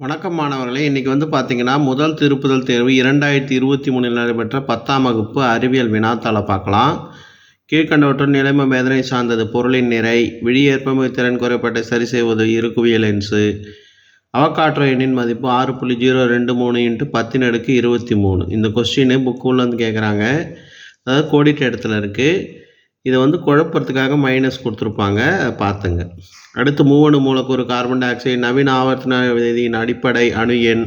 வணக்கம் மாணவர்களே இன்றைக்கி வந்து பார்த்தீங்கன்னா முதல் திருப்புதல் தேர்வு இரண்டாயிரத்தி இருபத்தி மூணில் நடைபெற்ற பத்தாம் வகுப்பு அறிவியல் வினாத்தாளை பார்க்கலாம். கீழ்கண்டவற்றுள் நிலைமை வேதனை சார்ந்தது பொருளின் நிறை விழியேற்பமை திறன் குறைபாட்டை சரி செய்வது இருக்குவிய லென்ஸு அவகாற்றோ எண்ணின் மதிப்பு ஆறு புள்ளி ஜீரோ ரெண்டு மூணு இன்ட்டு பத்தின் அடுக்கு இருபத்தி மூணு. இந்த கொஸ்டின் புக்குள்ளேருந்து கேட்குறாங்க அதாவது கோடிட்ட இடத்துல இருக்குது இதை வந்து குழப்பறதுக்காக மைனஸ் கொடுத்துருப்பாங்க. பார்த்துங்க. அடுத்து மூவணு மூலக்கூறு கார்பன் டை ஆக்சைடு நவீன ஆவர்த்தன விதியின் அடிப்படை அணு எண்.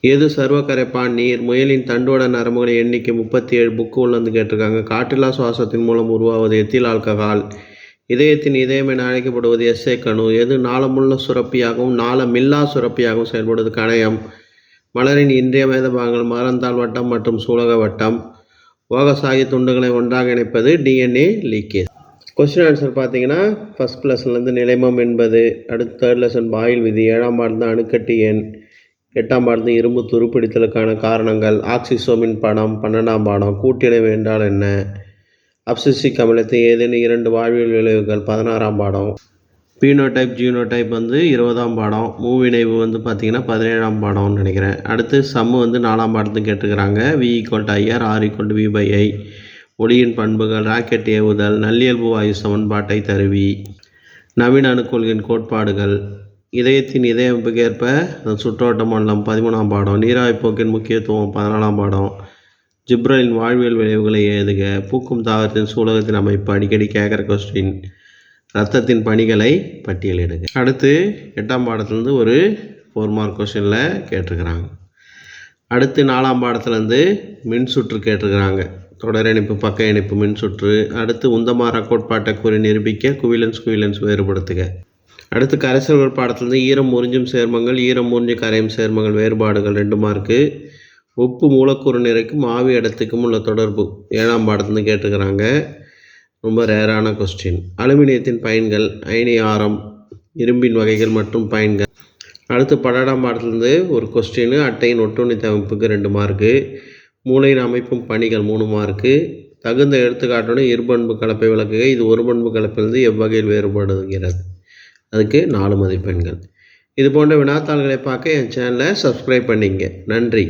எது சர்வக்கரைப்பான் நீர்? முயலின் தண்டோட நரம்புகளின் எண்ணிக்கை முப்பத்தி ஏழு புக்கு உள்ளது கேட்டிருக்காங்க. காற்றில்லா சுவாசத்தின் மூலம் உருவாவது எத்தில் ஆல்கஹால். இதயத்தின் இதயம் என அழைக்கப்படுவது எஸ்ஏ கணு. எது நாளமுள்ள சுரப்பியாகவும் நாளமில்லா சுரப்பியாகவும் செயல்படுவது கணையம். மலரின் இன்றியமையாத பாகங்கள் மரந்தாள் வட்டம் மற்றும் சூலக வட்டம். ஓகசாகி துண்டுகளை ஒன்றாக இணைப்பது டிஎன்ஏ லீக்கேஜ் கொஸ்டின் ஆன்சர் பார்த்தீங்கன்னா ஃபஸ்ட் லெசன்லேருந்து நிலைமம் என்பது அடுத்த தேர்ட் லெசன் பாயில் விதி ஏழாம் பாடத்து அணுக்கட்டி எண் எட்டாம் பாடத்து இரும்பு துருப்பிடித்தலுக்கான காரணங்கள் ஆக்சிசோமின் படம் பன்னெண்டாம் பாடம் கூட்டிணைவு என்றால் என்ன? அப்சிசிக் அமிலத்தை ஏதேனும் இரண்டு வாழ்வியல் விளைவுகள் பதினாறாம் பாடம். பீனோடைப் ஜீனோடைப் வந்து இருபதாம் பாடம். மூவிணைவு வந்து பார்த்திங்கன்னா பதினேழாம் பாடம்னு நினைக்கிறேன். அடுத்து சம்மு வந்து நாலாம் பாடத்துக்கு கேட்டுக்கிறாங்க V equal to IR R equal to V by I ஒளியின் பண்புகள் ராக்கெட் ஏவுதல் நல்லியல்பு வாயு சமன்பாட்டை தருவி. நவீன அணுக்கொள்கையின் கோட்பாடுகள். இதயத்தின் இதயமைப்புக்கு ஏற்ப சுற்றோட்ட மண்டலம் பதிமூணாம் பாடம். நீராவி போக்கின் முக்கியத்துவம் பதினாலாம் பாடம். ஜிப்ரலின் வாழ்வியல் விளைவுகளை எழுதுக. பூக்கும் தாவரத்தின் சூலகத்தின் அமைப்பு அடிக்கடி கேட்குற கொஸ்டின் ரத்தத்தின் பணிகளை பட்டியலிடுங்க அடுத்து எட்டாம் பாடத்துலேருந்து ஒரு ஃபோர் மார்க் கொஷனில் கேட்டிருக்கிறாங்க. அடுத்து நாலாம் பாடத்துலேருந்து மின் சுற்று கேட்டிருக்கிறாங்க. தொடர் இணைப்பு பக்க இணைப்பு மின் சுற்று. அடுத்து உந்தமாரா கோட்பாட்டை கூறி நிரூபிக்க குவிலன்ஸ் குவிலன்ஸ் வேறுபடுத்துக. அடுத்து கரைசல்கள் பாடத்துலேருந்து ஈரம் முறிஞ்சும் சேர்மங்கள் ஈரம் முறிஞ்சு கரையும் சேர்மங்கள் வேறுபாடுகள் ரெண்டு மார்க்கு உப்பு மூலக்கூறு நிறைக்கும் ஆவி இடத்துக்கும் உள்ள தொடர்பு. ஏழாம் பாடத்துலேருந்து கேட்டிருக்கிறாங்க. ரொம்ப ரேரான கொஸ்டின். அலுமினியத்தின் பயன்கள் அயனி ஆரம் இரும்பின் வகைகள் மற்றும் பயன்கள். அடுத்து பன்னெண்டாம் பாடத்துலேருந்து ஒரு கொஸ்டின் அட்டையின் ஒட்டுண்ணித்த அமைப்புக்கு ரெண்டு மார்க்கு மூளையின் அமைப்பும் பணிகள் மூணு மார்க்கு தகுந்த எடுத்துக்காட்டுடன் இருபண்பு கலப்பை விளக்குக. இது ஒரு பண்பு கலப்பிலிருந்து எவ்வகையில் வேறுபடுகிறது? அதுக்கு நாலு மதிப்பெண்கள். இது போன்ற வினாத்தாள்களை பார்க்க என் சேனலை சப்ஸ்கிரைப் பண்ணிங்க. நன்றி.